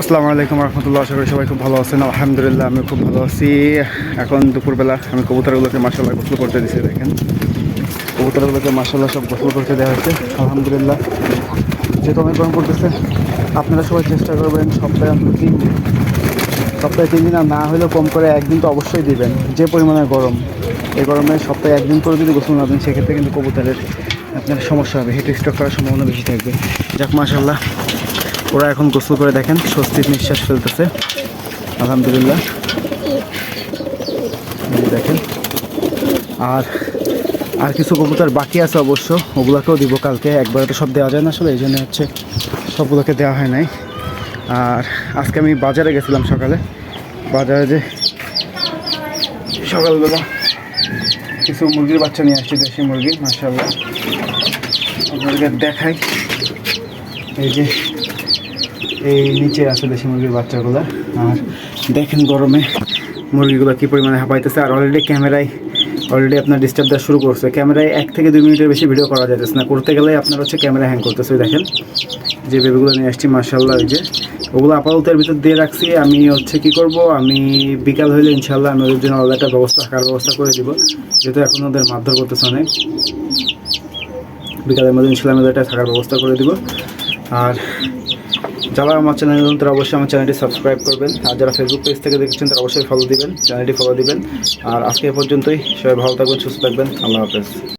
আসসালামু আলাইকুম রহমতুল্লাহ, আশা করি সবাই খুব ভালো আছেন। আলহামদুলিল্লাহ আমি খুব ভালো আছি। এখন দুপুরবেলা আমি কবুতরগুলোকে মাসাল্লাহ গোসল করতে দিছি, দেখেন। কবুতরগুলোকে মাসাল্লাহ সব গোসল করতে দেওয়া হচ্ছে আলহামদুলিল্লাহ। যেহেতু অনেক গরম করতেছে, আপনারা সবাই চেষ্টা করবেন সপ্তাহে অন্তত তিন দিন। সপ্তাহে তিন দিন আর না হলেও কম করে একদিন তো অবশ্যই দিবেন, যে পরিমাণে গরম। এই গরমে সপ্তাহে একদিন করে যদি গোসল না দেন, সেক্ষেত্রে কিন্তু কবুতরের আপনার সমস্যা হবে হেঁটে স্টক করার সম্ভাবনা বেশি থাকবে। যাক মাসাল্লাহ ওরা এখন গোসল করে দেখেন, স্বস্তির নিঃশ্বাস ফেলতেছে। আলহামদুলিল্লাহ। দেখেন। আর আর কিছু কবুতর বাকি আছে অবশ্য, ওগুলোকেও দিব কালকে। একবারে তো সব দেওয়া যায় না আসলে, এই জন্য হচ্ছে সবগুলোকে দেওয়া হয় নাই। আর আজকে আমি বাজারে গেছিলাম সকালে। বাজারে যে সকালবেলা কিছু মুরগির বাচ্চা নিয়ে আসছি, দেশি মুরগি মাসাল্লাহ আপনাদেরকে দেখাই। এই যে এই নিচে আছে দেশি মুরগির বাচ্চাগুলো। আর দেখেন গরমে মুরগিগুলো কী পরিমাণে হাঁপাইতেছে। আর অলরেডি ক্যামেরায় অলরেডি আপনার ডিস্টার্ব দেওয়া শুরু করছে। ক্যামেরায় এক থেকে দুই মিনিটের বেশি ভিডিও করা যাইতেছে না। করতে গেলে আপনার হচ্ছে ক্যামেরা হ্যাং করতেছে দেখেন। যে বেবিগুলো নিয়ে আসছি মার্শাল্লাহ ওই যে। ওগুলো আপাতত এর ভিতর দিয়ে রাখছি। আমি হচ্ছে কি করব? আমি বিকাল হইলে ইনশাল্লাহ আমি ওদের জন্য আলাদা একটা ব্যবস্থা থাকার ব্যবস্থা করে দিব। যেহেতু এখন ওদের মারধর করতেছে অনেক। বিকালের মধ্যে ইনশাল্লাহ আমি ওদের একটা থাকার ব্যবস্থা করে দিব। আর যারা আমার চ্যানেল নতুন, তারা অবশ্যই আমার চ্যানেলটি সাবস্ক্রাইব করবেন। আর যারা ফেসবুক পেজ থেকে দেখছেন, তারা অবশ্যই ফলো দিবেন, চ্যানেলটি ফলো দিবেন। আর আজকে পর্যন্তই। সবাই ভালো থাকবেন, সুস্থ থাকবেন। আল্লাহ হাফেজ।